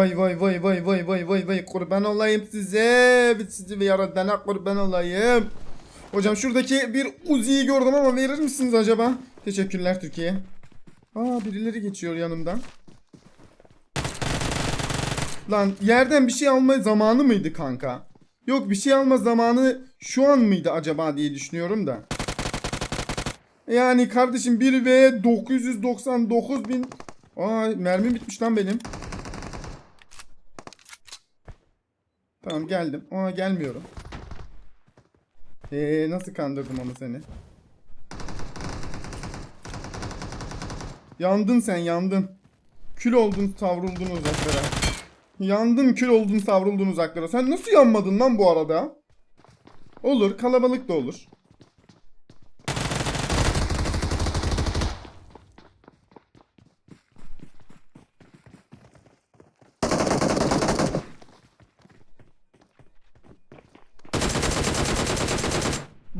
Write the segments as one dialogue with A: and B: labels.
A: Vay vay vay vay vay vay vay vay kurban olayım size. Sizi bir yaradana kurban olayım. Hocam şuradaki bir Uzi'yi gördüm ama verir misiniz acaba? Teşekkürler Türkiye. Aa birileri geçiyor yanımdan. Lan yerden bir şey alma zamanı mıydı kanka? Yok bir şey alma zamanı şu an mıydı acaba diye düşünüyorum da. Yani kardeşim 1 ve 999 bin... Aa mermi bitmiş lan benim. Tamam geldim. Aa gelmiyorum. Eee nasıl kandırdım ama seni? Yandın sen yandın. Kül oldun savruldun uzaklara. Yandın kül oldun savruldun uzaklara. Sen nasıl yanmadın lan bu arada? Olur kalabalık da olur.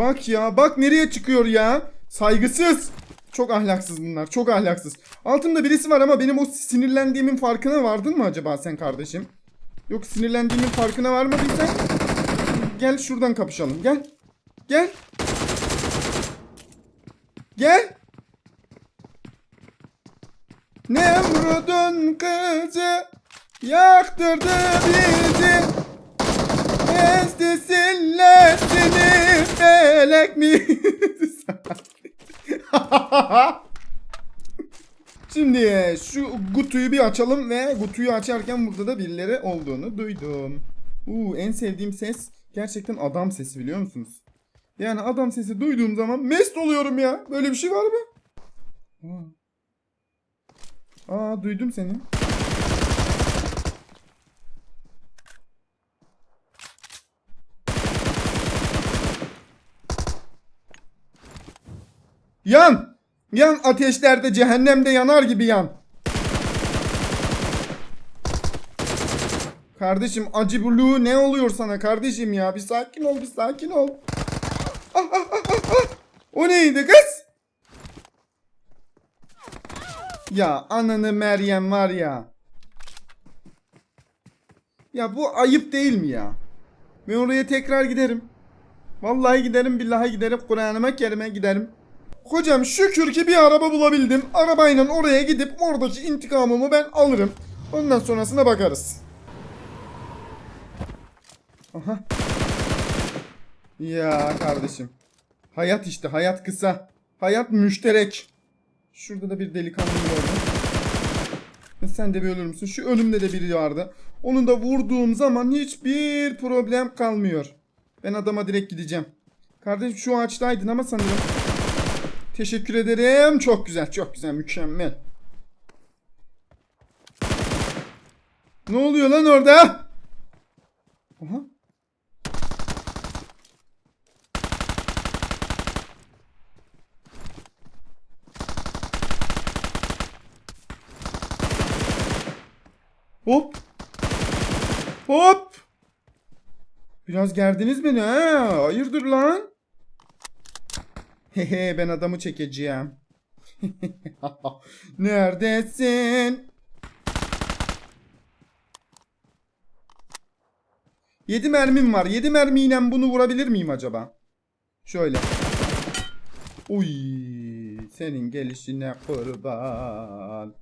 A: Bak ya bak nereye çıkıyor ya. Saygısız. Çok ahlaksız bunlar. Çok ahlaksız. Altımda birisi var ama benim o sinirlendiğimin farkına vardın mı acaba sen kardeşim? Yok sinirlendiğimin farkına varmadıysan gel şuradan kapışalım. Gel. Gel. Gel. Nemrud'un kızı yaktırdı bizi. Estesinler seni felek mi? Şimdi şu kutuyu bir açalım ve kutuyu açarken burada da birileri olduğunu duydum. Uuu en sevdiğim ses gerçekten adam sesi biliyor musunuz? Yani adam sesi duyduğum zaman mest oluyorum ya. Böyle bir şey var mı? Aa duydum seni. Yan! Yan ateşlerde cehennemde yanar gibi yan. Kardeşim acı blue ne oluyor sana kardeşim ya? Bir sakin ol bir sakin ol. Ah, ah, ah. O neydi kız? Ya ananı Meryem var ya. Ya bu ayıp değil mi ya? Ben oraya tekrar giderim. Vallahi giderim billahi giderim Kur'an'ıma kerime giderim. Hocam şükür ki bir araba bulabildim. Arabayla oraya gidip oradaki intikamımı ben alırım. Ondan sonrasına bakarız. Aha. Ya kardeşim. Hayat işte hayat kısa. Hayat müşterek. Şurada da bir delikanlı gördüm. Ve sen de bir ölür müsün? Şu önümde de biri vardı. Onu da vurduğum zaman hiçbir problem kalmıyor. Ben adama direkt gideceğim. Kardeşim şu ağaçtaydın ama sanırım. Teşekkür ederim. Çok güzel, çok güzel, mükemmel. Ne oluyor lan orada? Aha. Hop. Hop. Biraz gerdiniz beni ha. Hayırdır lan? Hehe ben adamı çekeceğim. Neredesin? Yedi mermim var. Yedi mermiyle bunu vurabilir miyim acaba? Şöyle. Uy, senin gelişine kurban.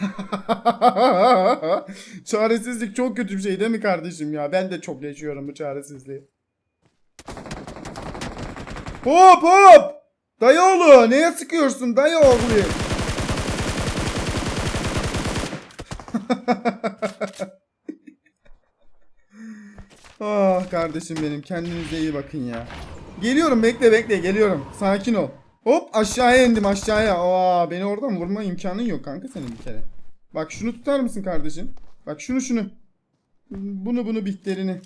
A: Çaresizlik çok kötü bir şey değil mi kardeşim ya? Ben de çok yaşıyorum bu çaresizliği. Hop hop! Dayı oğlu neye sıkıyorsun dayı oğlu? ah kardeşim benim kendinize iyi bakın ya. Geliyorum bekle bekle geliyorum. Sakin ol. Hop aşağıya indim aşağıya. Aa beni oradan vurma imkanın yok kanka senin bir kere. Bak şunu tutar mısın kardeşim? Bak şunu şunu. Bunu bunu bitlerini.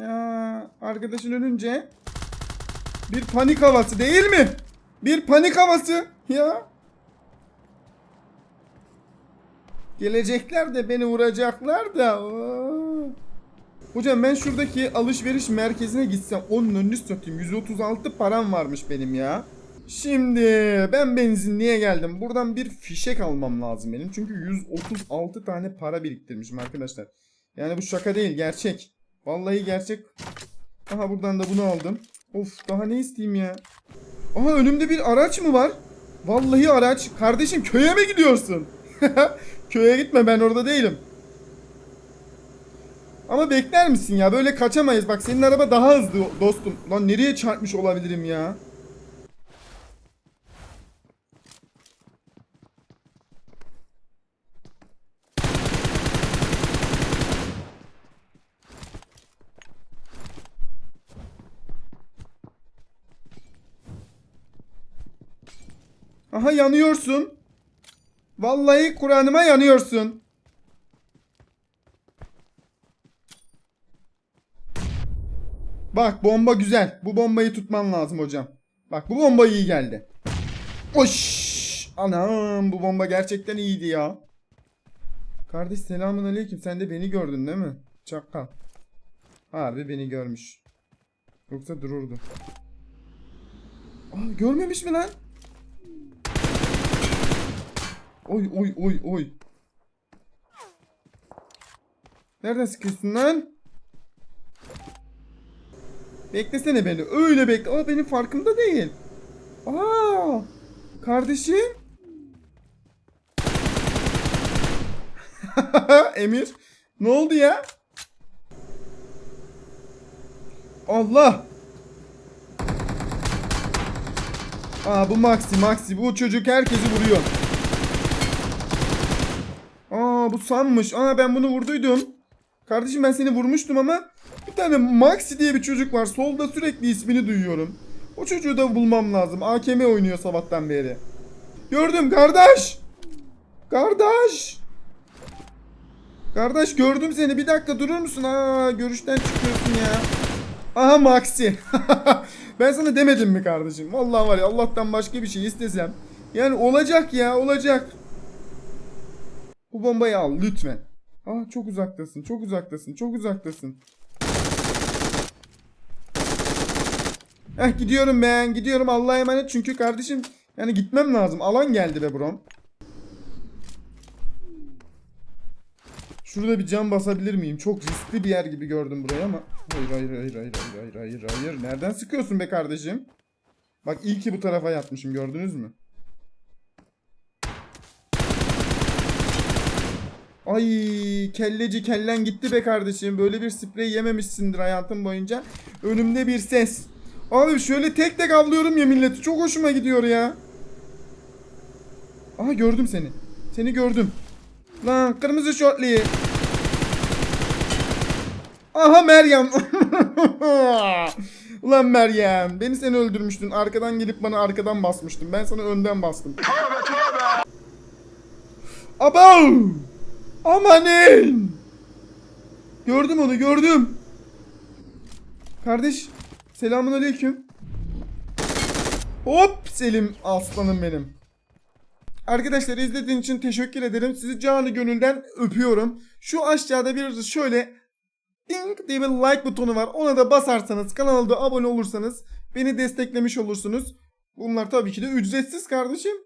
A: Ya arkadaşın ölünce bir panik havası değil mi? Bir panik havası ya. Gelecekler de beni vuracaklar da. Hocam ben şuradaki alışveriş merkezine gitsem onun önünü satayım. 136 param varmış benim ya. Şimdi ben benzinliğe geldim. Buradan bir fişek almam lazım benim. Çünkü 136 tane para biriktirmişim arkadaşlar. Yani bu şaka değil gerçek. Vallahi gerçek. Aha buradan da bunu aldım. Of daha ne isteyeyim ya. Aha önümde bir araç mı var? Vallahi araç. Kardeşim köye mi gidiyorsun? Köye gitme ben orada değilim. Ama bekler misin ya? Böyle kaçamayız. Bak senin araba daha hızlı dostum. Lan nereye çarpmış olabilirim ya? Aha yanıyorsun. Vallahi Kur'an'ıma yanıyorsun. Bak bomba güzel. Bu bombayı tutman lazım hocam. Bak bu bomba iyi geldi. Oş! Anam bu bomba gerçekten iyiydi ya. Kardeş selamun aleyküm. Sen de beni gördün değil mi? Çakal. Harbi beni görmüş. Yoksa dururdu. Aa, görmemiş mi lan? Oy oy oy oy. Nereden sıkıyorsun lan? Beklesene beni. Öyle bekle. Aa benim farkımda değil. Aa! Kardeşim. Emir. Ne oldu ya? Allah. Aa bu Maxi Maxi. Bu çocuk herkesi vuruyor. Aa bu sanmış. Aa ben bunu vurduydum. Kardeşim ben seni vurmuştum ama bir tane Maxi diye bir çocuk var. Solda sürekli ismini duyuyorum. O çocuğu da bulmam lazım. AKM oynuyor sabahtan beri. Gördüm kardeş. Kardeş. Kardeş gördüm seni. Bir dakika durur musun? Aa görüşten çıkıyorsun ya. Aha Maxi. ben sana demedim mi kardeşim? Vallahi var ya Allah'tan başka bir şey istesem. Yani olacak ya olacak. Bu bombayı al lütfen. Aa çok uzaktasın, çok uzaktasın, çok uzaktasın. Heh gidiyorum ben, gidiyorum Allah'a emanet çünkü kardeşim yani gitmem lazım. Alan geldi be brom. Şurada bir cam basabilir miyim? Çok riskli bir yer gibi gördüm burayı ama. Hayır hayır hayır hayır hayır hayır hayır hayır. Nereden sıkıyorsun be kardeşim? Bak iyi ki bu tarafa yatmışım gördünüz mü? Ay kelleci kellen gitti be kardeşim. Böyle bir sprey yememişsindir hayatın boyunca. Önümde bir ses. Abi şöyle tek tek avlıyorum ya milleti. Çok hoşuma gidiyor ya. Aha gördüm seni. Seni gördüm. Lan kırmızı şortlu. Aha Meryem. Ulan Meryem. Beni sen öldürmüştün. Arkadan gelip bana arkadan basmıştın. Ben sana önden bastım. Abav. Amanın. Gördüm onu gördüm. Kardeş selamun aleyküm. Hop Selim aslanım benim. Arkadaşlar izlediğiniz için teşekkür ederim. Sizi canı gönülden öpüyorum. Şu aşağıda bir şöyle ding diye bir like butonu var. Ona da basarsanız kanalda abone olursanız beni desteklemiş olursunuz. Bunlar tabii ki de ücretsiz kardeşim.